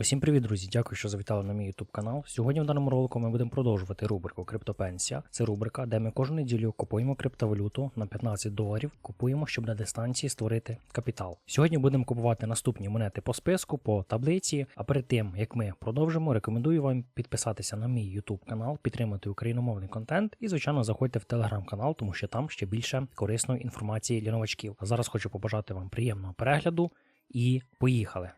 Усім привіт, друзі! Дякую, що завітали на мій YouTube канал. Сьогодні в даному ролику ми будемо продовжувати рубрику Криптопенсія. Це рубрика, де ми кожну неділю купуємо криптовалюту на 15 доларів. Купуємо, щоб на дистанції створити капітал. Сьогодні будемо купувати наступні монети по списку, по таблиці. А перед тим як ми продовжимо, рекомендую вам підписатися на мій YouTube канал, підтримати україномовний контент і, звичайно, заходьте в телеграм-канал, тому що там ще більше корисної інформації для новачків. А зараз хочу побажати вам приємного перегляду і поїхали!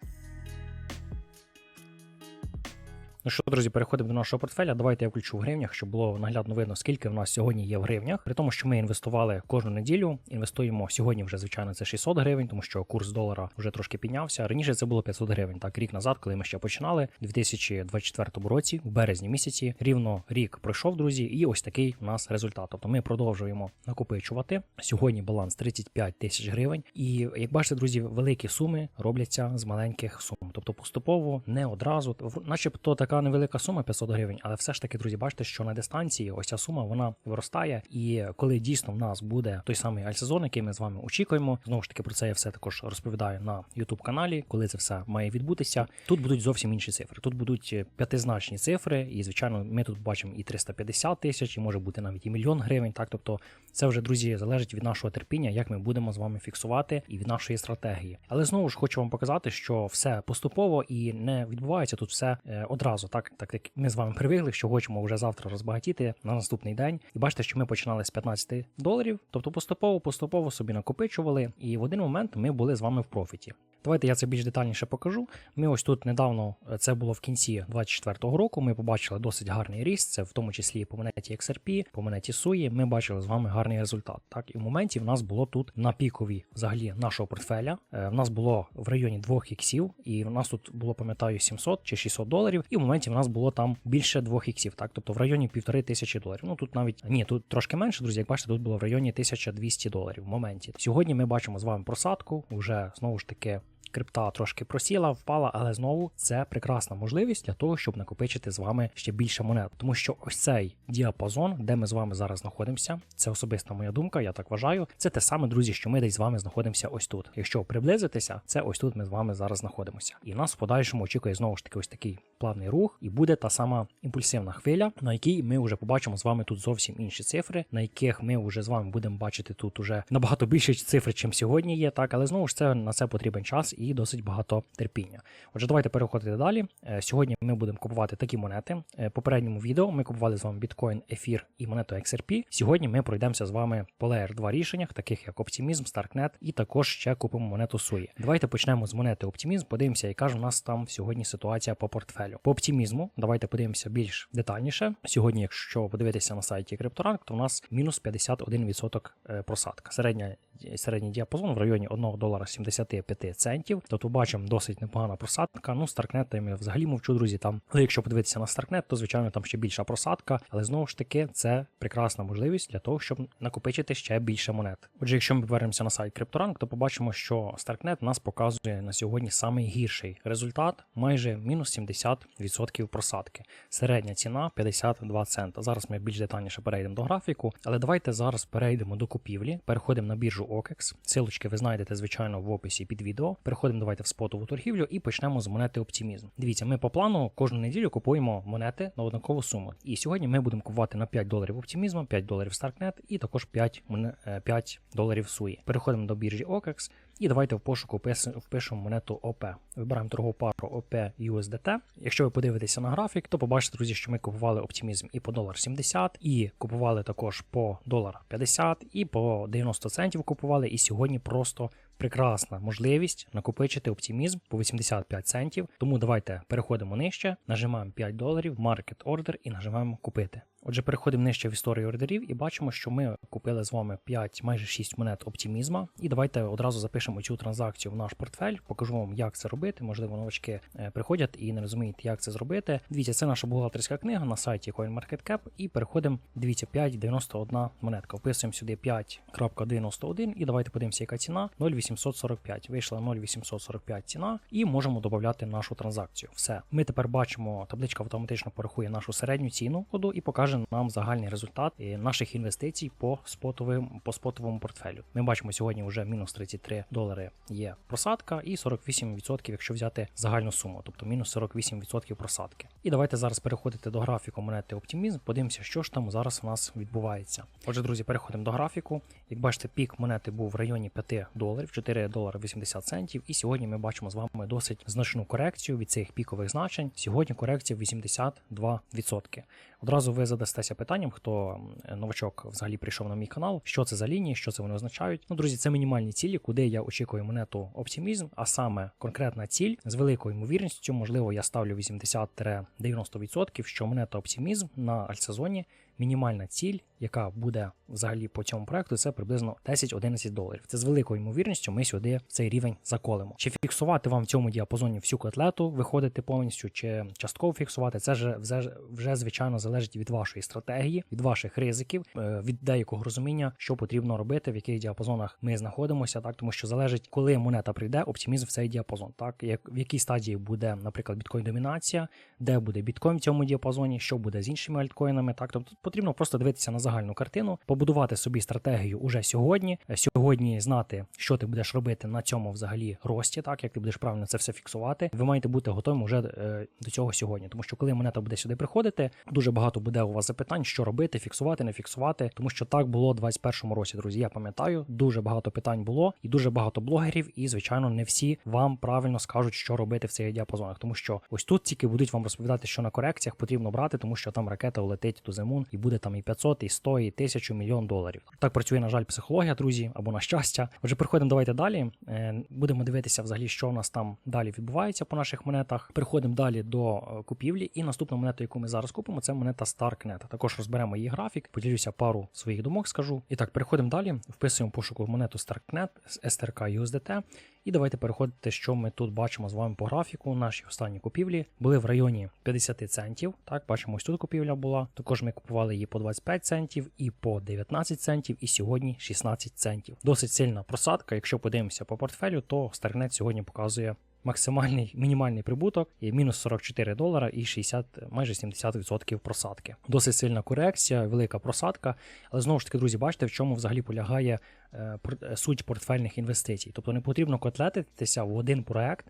Ну що, друзі, переходимо до нашого портфеля. Давайте я включу в гривнях, щоб було наглядно видно, скільки в нас сьогодні є в гривнях. При тому, що ми інвестували кожну неділю. Інвестуємо сьогодні вже, звичайно, це 600 гривень, тому що курс долара вже трошки піднявся. Раніше це було 500 гривень. Так, рік назад, коли ми ще починали, у 2024 році, в березні місяці, рівно рік пройшов, друзі, і ось такий у нас результат. Тобто ми продовжуємо накопичувати. Сьогодні баланс 35 тисяч гривень. І як бачите, друзі, великі суми робляться з маленьких сум. Тобто поступово, не одразу, начебто така невелика сума 500 гривень, але все ж таки, друзі, бачите, що на дистанції ось ця сума вона виростає. І коли дійсно в нас буде той самий альсезон, який ми з вами очікуємо, знову ж таки про це я все також розповідаю на youtube каналі, коли це все має відбутися. Тут будуть зовсім інші цифри. Тут будуть е, п'ятизначні цифри, і звичайно, ми тут бачимо і 350 тисяч, і може бути навіть і мільйон гривень. Так, тобто це вже друзі залежить від нашого терпіння, як ми будемо з вами фіксувати і від нашої стратегії. Але знову ж хочу вам показати, що все поступово і не відбувається тут все е, одразу. Так, так як ми з вами привикли, що хочемо вже завтра розбагатіти на наступний день. І бачите, що ми починали з 15 доларів, тобто поступово, поступово собі накопичували, і в один момент ми були з вами в профіті. Давайте я це більш детальніше покажу. Ми ось тут недавно, е, це було в кінці 24-го року. Ми побачили досить гарний ріст. Це в тому числі по монеті XRP, по монеті Суї. Ми бачили з вами гарний результат. Так, і в моменті в нас було тут на піковій взагалі нашого портфеля. е, В нас було в районі 2 іксів, і в нас тут було, пам'ятаю, 700 чи 600 доларів. І в моменті в нас було там більше 2 іксів, так, тобто в районі півтори тисячі доларів. Ну тут навіть ні, тут трошки менше, друзі. Як бачите, тут було в районі 1200 доларів в моменті. Сьогодні ми бачимо з вами просадку. Вже знову ж таки крипта трошки просіла, впала, але знову це прекрасна можливість для того, щоб накопичити з вами ще більше монет. Тому що ось цей діапазон, де ми з вами зараз знаходимося, це особиста моя думка, я так вважаю. Це те саме, друзі, що ми десь з вами знаходимося ось тут. Якщо приблизитися, це ось тут ми з вами зараз знаходимося. І нас в подальшому очікує знову ж таки ось такий плавний рух, і буде та сама імпульсивна хвиля, на якій ми вже побачимо з вами тут зовсім інші цифри, на яких ми вже з вами будемо бачити тут уже набагато більше цифр, чим сьогодні є. Так, але знову ж це на це потрібен час і досить багато терпіння. Отже, давайте переходити далі. Е, Сьогодні ми будемо купувати такі монети. Е, Попередньому відео ми купували з вами біткоін, ефір і монету XRP. Сьогодні ми пройдемося з вами по Layer 2 рішеннях, таких як Optimism, Starknet, і також ще купимо монету Суї. Давайте почнемо з монети Optimism, подивимося, яка ж у нас там сьогодні ситуація по портфелю. По оптимізму, давайте подивимося більш детальніше. Сьогодні, якщо подивитися на сайті CryptoRank, то у нас мінус 51% е, просадка. Середня середній діапазон в районі 1 долара 75 центів. Тобто бачимо досить непогана просадка. Ну, Starknet я взагалі мовчу, друзі. Там, але якщо подивитися на Starknet, то звичайно там ще більша просадка. Але знову ж таки, це прекрасна можливість для того, щоб накопичити ще більше монет. Отже, якщо ми повернемося на сайт CryptoRank, то побачимо, що Starknet нас показує на сьогодні найгірший результат, майже мінус 70% просадки. Середня ціна 52 цента. Зараз ми більш детальніше перейдемо до графіку, але давайте зараз перейдемо до купівлі, переходимо на біржу OKEX. Силочки ви знайдете, звичайно, в описі під відео. Переходимо давайте в спотову торгівлю і почнемо з монети Оптимізм. Дивіться, ми по плану кожну неділю купуємо монети на однакову суму. І сьогодні ми будемо купувати на 5 доларів оптимізму, 5 доларів Starknet і також 5, е, 5 доларів Суї. Переходимо до біржі OKEX. І давайте в пошуку впишемо монету ОП. Вибираємо торгову пару ОП USDT. Якщо ви подивитеся на графік, то побачите, друзі, що ми купували оптимізм і по долар 70, і купували також по долар 50, і по 90 центів купували. І сьогодні просто прекрасна можливість накопичити оптимізм по 85 центів. Тому давайте переходимо нижче, нажимаємо 5 доларів, Market Order і нажимаємо купити. Отже, переходимо нижче в історію ордерів і бачимо, що ми купили з вами 5, майже 6 монет оптимізма. І давайте одразу запишемо цю транзакцію в наш портфель. Покажу вам, як це робити. Можливо, новачки е, приходять і не розуміють, як це зробити. Дивіться, це наша бухгалтерська книга на сайті CoinMarketCap. І переходимо, дивіться, 5,91 монетка. Вписуємо сюди 5.91 і давайте подивимося, яка ціна 0,80. 0,845. Вийшла 0,845 ціна, і можемо додати нашу транзакцію. Все. Ми тепер бачимо, табличка автоматично порахує нашу середню ціну коду і покаже нам загальний результат е, наших інвестицій по спотовим по спотовому портфелю. Ми бачимо сьогодні вже мінус 33 долари є просадка, і 48%, якщо взяти загальну суму, тобто мінус 48% просадки. І давайте зараз переходити до графіку монети Optimism, подивимося, що ж там зараз у нас відбувається. Отже, друзі, переходимо до графіку. Як бачите, пік монети був в районі 5 доларів, 4 долари 80 центів. І сьогодні ми бачимо з вами досить значну корекцію від цих пікових значень. Сьогодні корекція 82%. Одразу ви задастеся питанням, хто новачок взагалі прийшов на мій канал, що це за лінії, що це вони означають. Ну, друзі, це мінімальні цілі, куди я очікую монету Optimism, а саме конкретна ціль з великою ймовірністю, можливо, я ставлю 80-90%, що монета Optimism на альтсезоні мінімальна ціль, яка буде взагалі по цьому проекту, це приблизно 10-11 доларів. Це з великою ймовірністю ми сюди цей рівень заколимо. Чи фіксувати вам в цьому діапазоні всю котлету, виходити повністю, чи частково фіксувати, це вже вже, вже звичайно залежить від вашої стратегії, від ваших ризиків, е, від деякого розуміння, що потрібно робити, в яких діапазонах ми знаходимося, так тому що залежить, коли монета прийде, оптимізм в цей діапазон. Так як в якій стадії буде, наприклад, біткоін домінація, де буде біткоін в цьому діапазоні, що буде з іншими альткоїнами. Так, тобто потрібно просто дивитися на загальну картину, побудувати собі стратегію уже сьогодні. Е, Сьогодні знати, що ти будеш робити на цьому взагалі рості, так як ти будеш правильно це все фіксувати. Ви маєте бути готовим уже е, до цього сьогодні, тому що коли монета буде сюди приходити, дуже багато буде у вас запитань, що робити, фіксувати, не фіксувати, тому що так було у 2021 році. Друзі, я пам'ятаю, дуже багато питань було, і дуже багато блогерів, і звичайно, не всі вам правильно скажуть, що робити в цих діапазонах, тому що ось тут тільки будуть вам розповідати, що на корекціях потрібно брати, тому що там ракета улетить до зимун і буде там і 500, і 100, і 1000, мільйон доларів. Так працює, на жаль, психологія, друзі, або на щастя. Отже, переходимо давайте далі. Е, Будемо дивитися взагалі, що у нас там далі відбувається по наших монетах. Переходимо далі до е, купівлі. І наступна монета, яку ми зараз купимо, це монета StarkNet. Також розберемо її графік, поділюся пару своїх думок, скажу. І так, переходимо далі. Вписуємо пошуку монету StarkNet з STRK USDT. І давайте переходити, що ми тут бачимо з вами по графіку. Наші останні купівлі були в районі 50 центів. Так, бачимо, ось тут купівля була. Також ми купували її по 25 центів і по 19 центів, і сьогодні 16 центів. Досить сильна просадка. Якщо подивимося по портфелю, то StarkNet сьогодні показує. Максимальний мінімальний прибуток і мінус 44 долара і 60, майже 70% просадки. Досить сильна корекція, велика просадка. Але знову ж таки, друзі, бачите, в чому взагалі полягає е, суть портфельних інвестицій. Тобто не потрібно котлетитися в один проект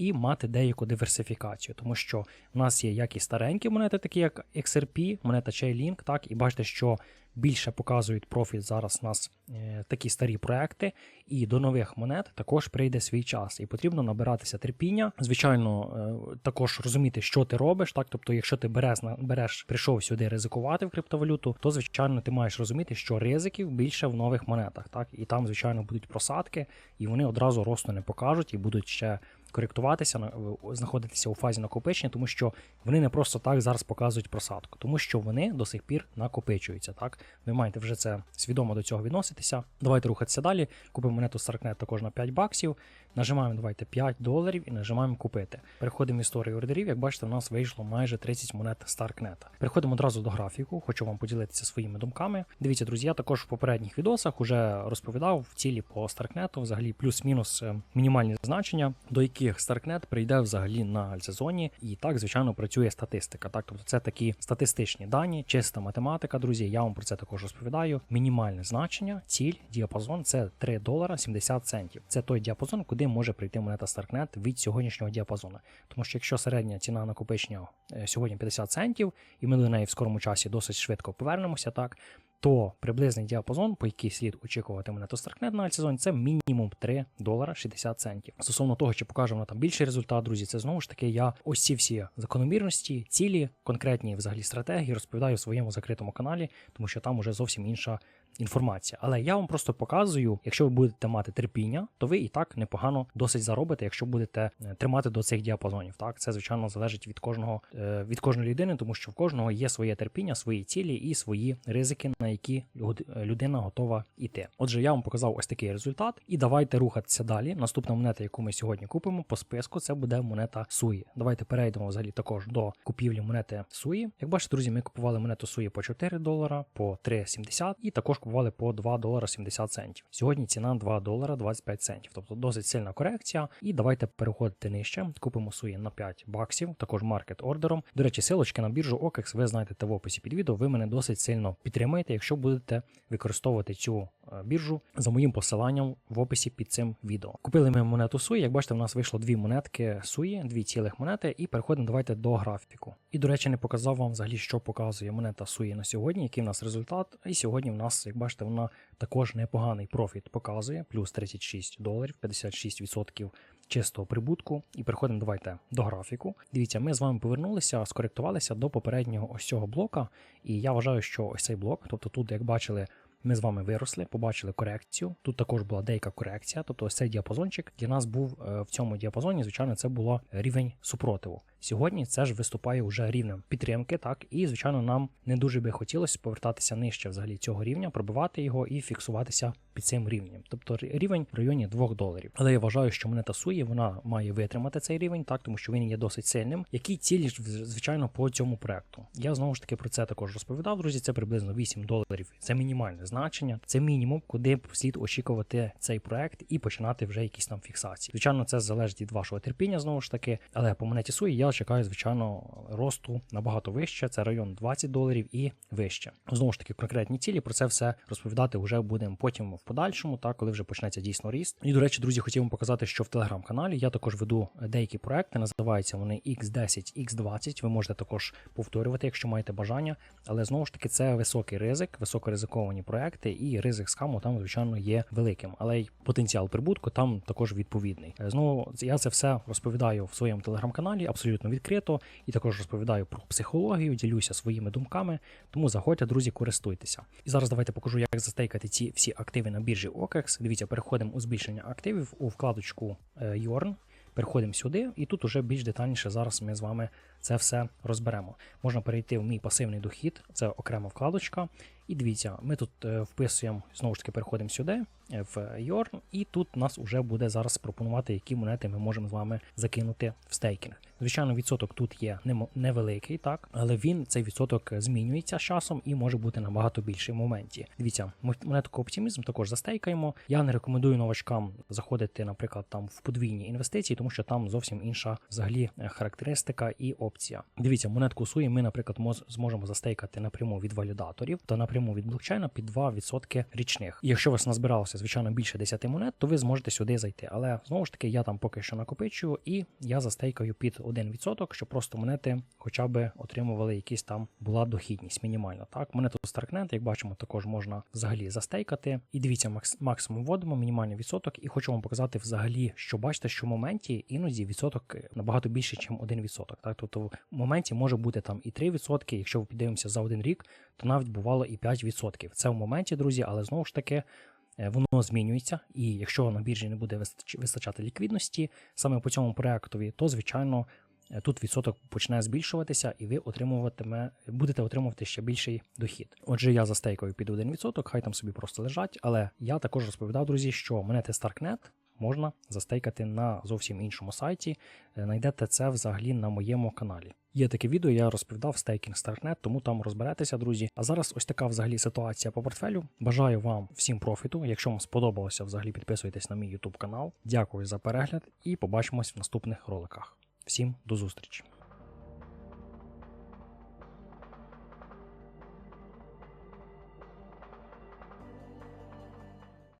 і мати деяку диверсифікацію, тому що в нас є як і старенькі монети, такі як XRP, монета Chainlink, так, і бачите, що більше показують профіт зараз у нас е, такі старі проекти, і до нових монет також прийде свій час, і потрібно набиратися терпіння. Звичайно, е, також розуміти, що ти робиш. Так, тобто, якщо ти береш, береш, прийшов сюди ризикувати в криптовалюту, то звичайно ти маєш розуміти, що ризиків більше в нових монетах, так? І там, звичайно, будуть просадки, і вони одразу росту не покажуть і будуть ще коректуватися, знаходитися у фазі накопичення, тому що вони не просто так зараз показують просадку, тому що вони до сих пір накопичуються. Так, ви маєте вже це свідомо до цього відноситися. Давайте рухатися далі. Купимо монету StarkNet також на 5 баксів. Нажимаємо давайте 5 доларів і нажимаємо купити. Переходимо в історію ордерів. Як бачите, у нас вийшло майже 30 монет StarkNet. Переходимо одразу до графіку. Хочу вам поділитися своїми думками. Дивіться, друзі, я також в попередніх відосах уже розповідав в цілі по StarkNet, взагалі плюс-мінус е, мінімальні значення, до яких StarkNet прийде взагалі на альтсезоні. І так, звичайно, працює статистика. Так, тобто це такі статистичні дані, чиста математика, друзі. Я вам про це також розповідаю. Мінімальне значення, ціль, діапазон це 3 долара 70 центів. Це той діапазон, куди може прийти монета StarkNet від сьогоднішнього діапазону. Тому що якщо середня ціна накопичення е, сьогодні 50 центів, і ми до неї в скорому часі досить швидко повернемося, так то приблизний діапазон, по який слід очікувати монету StarkNet на альтсезоні, це мінімум 3 долара 60 центів. Стосовно того, чи покаже вона там більший результат, друзі, це знову ж таки я ось ці всі закономірності, цілі, конкретні взагалі стратегії розповідаю в своєму закритому каналі, тому що там уже зовсім інша інформація. Але я вам просто показую, якщо ви будете мати терпіння, то ви і так непогано досить заробите, якщо будете е, тримати до цих діапазонів. Так, це звичайно залежить від кожного е, від кожної людини, тому що в кожного є своє терпіння, свої цілі і свої ризики, на які людина готова йти. Отже, я вам показав ось такий результат, і давайте рухатися далі. Наступна монета, яку ми сьогодні купимо по списку, це буде монета Суї. Давайте перейдемо взагалі також до купівлі монети Суї. Як бачите, друзі, ми купували монету Суї по 4 долара, по 3,70 і також купували купували по 2 долара 70 центів. Сьогодні ціна 2 долара 25 центів, тобто досить сильна корекція. І давайте переходити нижче. Купимо суї на 5 баксів, також маркет ордером. До речі, силочки на біржу OKEX ви знайдете в описі під відео. Ви мене досить сильно підтримаєте, якщо будете використовувати цю е, біржу за моїм посиланням в описі під цим відео. Купили ми монету суї. Як бачите, в нас вийшло дві монетки суї, дві цілих монети, і переходимо давайте до графіку. І, до речі, не показав вам взагалі, що показує монета суї на сьогодні, який в нас результат. І сьогодні в нас, як бачите, вона також непоганий профіт показує, плюс 36 доларів, 56% чистого прибутку. І переходимо давайте до графіку. Дивіться, ми з вами повернулися, скоректувалися до попереднього ось цього блока. І я вважаю, що ось цей блок, тобто тут, як бачили, ми з вами виросли, побачили корекцію. Тут також була деяка корекція, тобто ось цей діапазончик для нас був е, в цьому діапазоні, звичайно, це було рівень супротиву. Сьогодні це ж виступає вже рівнем підтримки, так і звичайно, нам не дуже би хотілося повертатися нижче взагалі цього рівня, пробивати його і фіксуватися під цим рівнем, тобто рівень в районі 2 доларів. Але я вважаю, що монета сує вона має витримати цей рівень, так тому що він є досить сильним. Які цілі ж звичайно по цьому проекту? Я знову ж таки про це також розповідав. Друзі, це приблизно 8 доларів. Це мінімальне значення, це мінімум, куди слід очікувати цей проект і починати вже якісь там фіксації. Звичайно, це залежить від вашого терпіння, знову ж таки, але по монеті суї я чекаю, звичайно, росту набагато вище. Це район 20 доларів і вище. Знову ж таки, конкретні цілі про це все розповідати вже будемо потім в подальшому, так коли вже почнеться дійсно ріст. І до речі, друзі, хотів вам показати, що в телеграм-каналі я також веду деякі проекти. Називаються вони X10, X20. Ви можете також повторювати, якщо маєте бажання. Але знову ж таки, це високий ризик, високоризиковані проекти, і ризик скаму там, звичайно, є великим. Але й потенціал прибутку там також відповідний. Знову я це все розповідаю в своєму телеграм-каналі, абсолютно відкрито, і також розповідаю про психологію, ділюся своїми думками. Тому заходьте, друзі, користуйтеся. І зараз давайте покажу, як застейкати ці всі активи на біржі OKEX. Дивіться, переходимо у збільшення активів у вкладочку е, Yorn. Переходимо сюди, і тут уже більш детальніше зараз ми з вами це все розберемо. Можна перейти в мій пасивний дохід, це окрема вкладочка. І дивіться, ми тут е, вписуємо, знову ж таки, переходимо сюди, е, в Yorn, і тут нас вже буде зараз пропонувати, які монети ми можемо з вами закинути в стейкінг. Звичайно, відсоток тут є невеликий, так, але він цей відсоток змінюється з часом і може бути набагато більший в моменті. Дивіться, монетку оптимізм також застейкаємо. Я не рекомендую новачкам заходити, наприклад, там в подвійні інвестиції, тому що там зовсім інша взагалі характеристика і опція. Дивіться, монетку суї ми, наприклад, зможемо застейкати напряму від валідаторів та напряму від блокчейна під 2% річних. І якщо вас назбиралося, звичайно, більше 10 монет, то ви зможете сюди зайти. Але знову ж таки, я там поки що накопичую і я застейкаю під 1%, щоб просто монети хоча б отримували якісь там була дохідність мінімальна. Так, монету Starknet, як бачимо, також можна взагалі застейкати. І дивіться, максимум вводимо, мінімальний відсоток, і хочу вам показати взагалі, що бачите, що в моменті іноді відсоток набагато більше, ніж 1%. Так, тобто в моменті може бути там і 3%, якщо ви піддивимося за один рік, то навіть бувало і 5%. Це в моменті, друзі, але знову ж таки. Воно змінюється, і якщо на біржі не буде вистачати ліквідності саме по цьому проектові, то звичайно тут відсоток почне збільшуватися, і ви отримуватиме, будете отримувати ще більший дохід. Отже, я застейкаю під 1%, хай там собі просто лежать. Але я також розповідав, друзі, що монети Starknet можна застейкати на зовсім іншому сайті. Найдете це взагалі на моєму каналі. Є таке відео, я розповідав стейкінг Starknet, тому там розберетеся, друзі. А зараз ось така взагалі ситуація по портфелю. Бажаю вам всім профіту. Якщо вам сподобалося, взагалі підписуйтесь на мій YouTube канал. Дякую за перегляд і побачимось в наступних роликах. Всім до зустрічі!